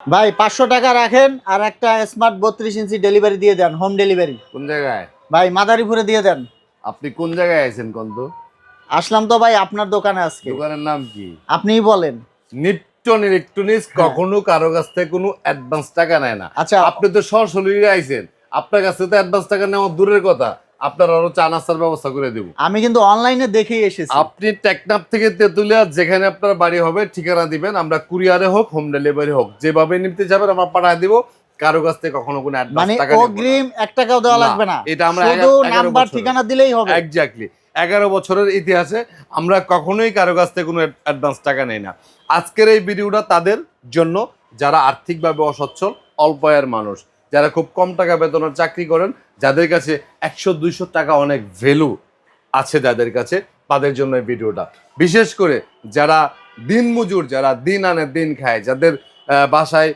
ভাই পাঁচশো টাকা রাখেন আর একটা স্মার্ট বত্রিশ ইঞ্চি ডেলিভারি দিয়ে দেন হোম ডেলিভারি কোন জায়গায়? ভাই মাদারীপুরে দিয়ে দেন। আপনি কোন জায়গায় আছেন কন্ত? আসলাম তো ভাই আপনার দোকানে আজকে। দোকানের নাম কি? আপনিই বলেন। নিটন ইলেকট্রনিক্স কখনো কারও কাছ থেকে কোনো অ্যাডভান্স টাকা নেয় না। আচ্ছা। আপনি তো সরাসরি আইছেন। আপনার কাছে তো অ্যাডভান্স টাকা নেওয়া দূরের কথা। আপনার আরও চা নাস্তার ব্যবস্থা করে দেবো। আমি কিন্তু অনলাইনে দেখেই এসেছি। আপনি টেকনাফ থেকে তেতুলিয়া যেখানে আপনার বাড়ি হবে ঠিকানা দিবেন। আমরা কুরিয়ারে হোক হোম ডেলিভারি হোক যেভাবে নিতে যাবেন আমরা পাঠিয়ে দিব। কারও কাছ থেকে কখনো কোনো মানে অ্যাডভান্স টাকা অগ্রিম এক টাকাও দেওয়া লাগবে না। এটা আমরা শুধু নাম্বার ঠিকানা দিলেই হবে। এক্স্যাক্টলি এগারো বছরের ইতিহাসে আমরা কখনোই কারও কাছ থেকে কোনো অ্যাডভান্স টাকা নেই না। আজকের এই ভিডিওটা তাদের জন্য যারা আর্থিকভাবে অসচ্ছল অল্প আয়ের মানুষ। যারা খুব কম টাকা বেতনের চাকরি করেন, যাদের কাছে একশো, দুইশো টাকা অনেক ভ্যালু আছে যাদের কাছে, তাদের জন্য এই ভিডিওটা। বিশেষ করে যারা দিন মজুর, যারা দিন আনে, দিন খায়, যাদের বাসায়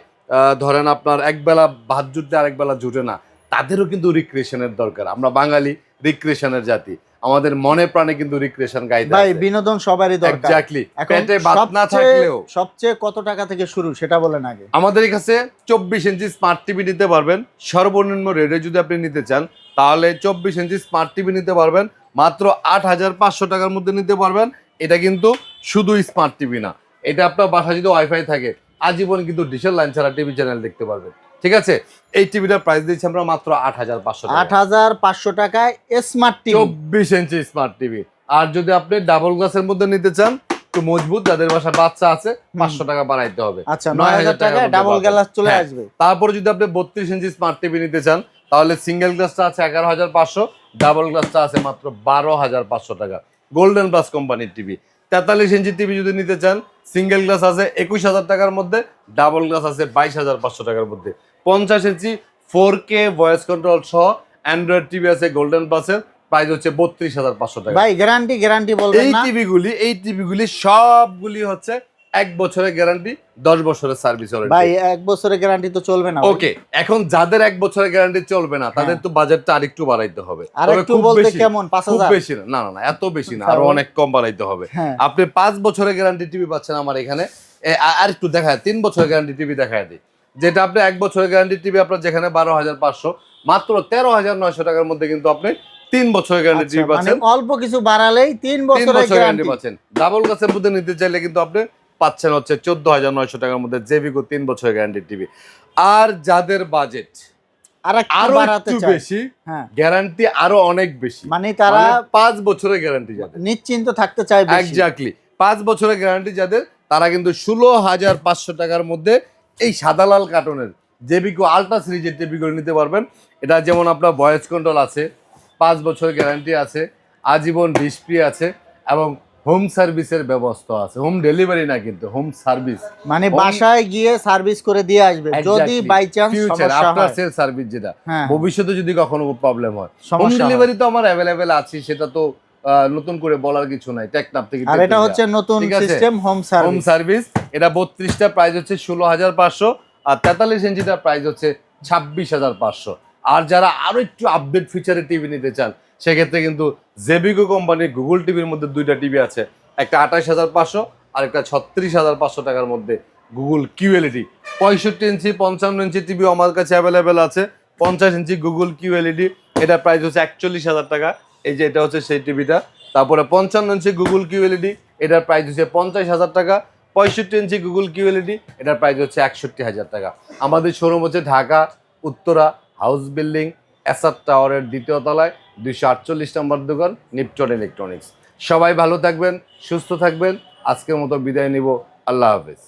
ধরেন আপনার একবেলা ভাত জুটতে আরেকবেলা জুটে না, তাদেরও কিন্তু রিক্রিয়েশনের দরকার। আমরা বাঙালি রিক্রিয়েশনের জাতি। আমাদের মনে প্রাণে কিন্তু রিক্রিয়েশন গাইতে ভাই বিনোদন সবারই দরকার। এক্স্যাক্টলি পেটে ভাত না থাকলেও। সবচেয়ে কত টাকা থেকে শুরু সেটা বলেন আগে। আমাদের কাছে চব্বিশ ইঞ্চি স্মার্ট টিভি নিতে পারবেন। সর্বনিম্ন রেটে যদি আপনি নিতে চান তাহলে চব্বিশ ইঞ্চি স্মার্ট টিভি নিতে পারবেন। মাত্র আট হাজার পাঁচশো টাকার মধ্যে নিতে পারবেন। এটা কিন্তু শুধু স্মার্ট টিভি না। এটা আপনার বাসায় যদি ওয়াইফাই থাকে আজীবন কিন্তু ডিশের লাইন ছাড়া টিভি চ্যানেল দেখতে পারবেন। ঠিক আছে? এই টিভিটার প্রাইস দিচ্ছি আমরা মাত্র আট হাজার পাঁচশো আট হাজার পাঁচশো টাকায় স্মার্ট টিভি চব্বিশ ইঞ্চি স্মার্ট টিভি আর যদি আপনি ডাবল গ্লাসের মধ্যে নিতে চান একটু মজবুত যাদের বাসায় বাচ্চা আছে পাঁচশো টাকা বাড়াইতে হবে। আচ্ছা নয় হাজার টাকার ডাবল গ্লাস চলে হ্যাঁ। আসবে। তারপরে যদি আপনি বত্রিশ ইঞ্চি স্মার্ট টিভি নিতে চান তাহলে সিঙ্গেল গ্লাসটা আছে এগারো হাজার পাঁচশো ডাবল গ্লাসটা আছে মাত্র বারো হাজার পাঁচশো টাকা। গোল্ডেন প্লাস কোম্পানির টিভি তেতাল্লিশ ইঞ্চি টিভি যদি নিতে চান সিঙ্গেল গ্লাস আছে একুশ হাজার টাকার মধ্যে ডাবল গ্লাস আছে বাইশ হাজার পাঁচশো টাকার মধ্যে। পঞ্চাশ inch four K voice control সহ অ্যান্ড্রয়েড টিভি আছে গোল্ডেন প্লাসের প্রাইস হচ্ছে বত্রিশ হাজার পাঁচশো টাকা। ভাই গ্যারান্টি গ্যারান্টি বলবেন এই টিভিগুলি এই টিভিগুলি সবগুলি হচ্ছে এক বছরের গ্যারান্টি দশ বছরের সার্ভিস ভাই এক বছরের গ্যারান্টি তো চলবে না। ওকে এখন যাদের এক বছরের গ্যারান্টি চলবে না তাদের তো বাজেটটা আরেকটু বাড়াইতে হবে। আর একটু বলতে কেমন? পাঁচ খুব হাজার? বেশি না না না এত বেশি না আরও অনেক কম বাড়াইতে হবে। হ্যাঁ। আপনি পাঁচ বছরের গ্যারান্টি টিভি পাচ্ছেন আমার এখানে। আর একটু দেখায় তিন বছরের গ্যারান্টি টিভি দেখায় দিই। যেটা আপনি এক বছরের গ্যারান্টি টিভি আপনার যেখানে বারো হাজার পাঁচশো মাত্র তেরো হাজার নয়শো টাকার মধ্যে কিন্তু আপনি তিন বছরের গ্যারান্টি আচ্ছা, টিভি মানে পাচ্ছেন। অল্প কিছু বাড়ালেই তিন বছরের বছর গ্যারান্টি পাচ্ছেন। ডাবল গাছের মধ্যে নিতে চাইলে কিন্তু আপনি পাচ্ছেন হচ্ছে চোদ্দ হাজার নয়শো টাকার মধ্যে জেভিকো তিন বছরের গ্যারান্টি টিভি আর যাদের বাজেট আরও একটু বেশি গ্যারান্টি আরও অনেক বেশি। মানে তারা মানে পাঁচ বছরের গ্যারান্টি যাদের। নিশ্চিন্ত থাকতে চায় এক্স্যাক্টলি পাঁচ বছরের গ্যারান্টি যাদের তারা কিন্তু ষোলো হাজার পাঁচশো টাকার মধ্যে এই সাদা লাল কার্টনের জেবিকো আলট্রা সিরিজের টিভিগুলো নিতে পারবেন। এটা যেমন আপনার ভয়েস কন্ট্রোল আছে পাঁচ বছর গ্যারান্টি আছে আজীবন ডিসপ্লে আছে এবং হোম সার্ভিসের ব্যবস্থা আছে। হোম ডেলিভারি না কিন্তু হোম সার্ভিস মানে বাসায় গিয়ে সার্ভিস করে দিয়ে আসবে। যদি বাই চান্স সমস্যা আফটার হয়। সেল সার্ভিস যেটা। হ্যাঁ। ভবিষ্যতে যদি কখনো প্রবলেম হয়। হোম ডেলিভারি তো আমার অ্যাভেলেবেল আছে সেটা তো নতুন করে বলার কিছু নাই টেকনাপ থেকে আর এটা হচ্ছে নতুন system home service home service এটা বত্রিশটা প্রাইস হচ্ছে ষোলো হাজার পাঁচশো আর তেতাল্লিশ ইঞ্চিটার প্রাইস হচ্ছে ছাব্বিশ হাজার পাঁচশো। আর যারা আরও একটু আপডেট ফিচারের টিভি নিতে চান সেক্ষেত্রে কিন্তু জেবিকো কোম্পানির গুগল টিভির মধ্যে দুইটা টিভি আছে। একটা আঠাশ হাজার পাঁচশো আর একটা ছত্রিশ হাজার পাঁচশো টাকার মধ্যে গুগল কিউএলইডি পঁয়ষট্টি ইঞ্চি পঞ্চান্ন ইঞ্চি টিভি আমার কাছে অ্যাভেলেবেল আছে। পঞ্চাশ ইঞ্চি গুগল কিউএলইডি এটা প্রাইস হচ্ছে একচল্লিশ হাজার টাকা। এই যে এটা হচ্ছে সেই টিভিটা। তারপরে পঞ্চান্ন ইঞ্চি গুগল কিউএলইডি এটার প্রাইস হচ্ছে পঞ্চাশ হাজার টাকা। পঁয়ষট্টি ইঞ্চি গুগল কিউএলইডি এটার প্রাইস হচ্ছে একষট্টি হাজার টাকা। আমাদের শোরুম হচ্ছে Dhaka, Uttara house building SR টাওয়ারের দ্বিতীয় তলায়, দুইশো আটচল্লিশ নম্বর দোকান নিপটন ইলেকট্রনিক্স সবাই ভালো থাকবেন, সুস্থ থাকবেন। আজকের মতো বিদায় নিব। আল্লাহ হাফেজ।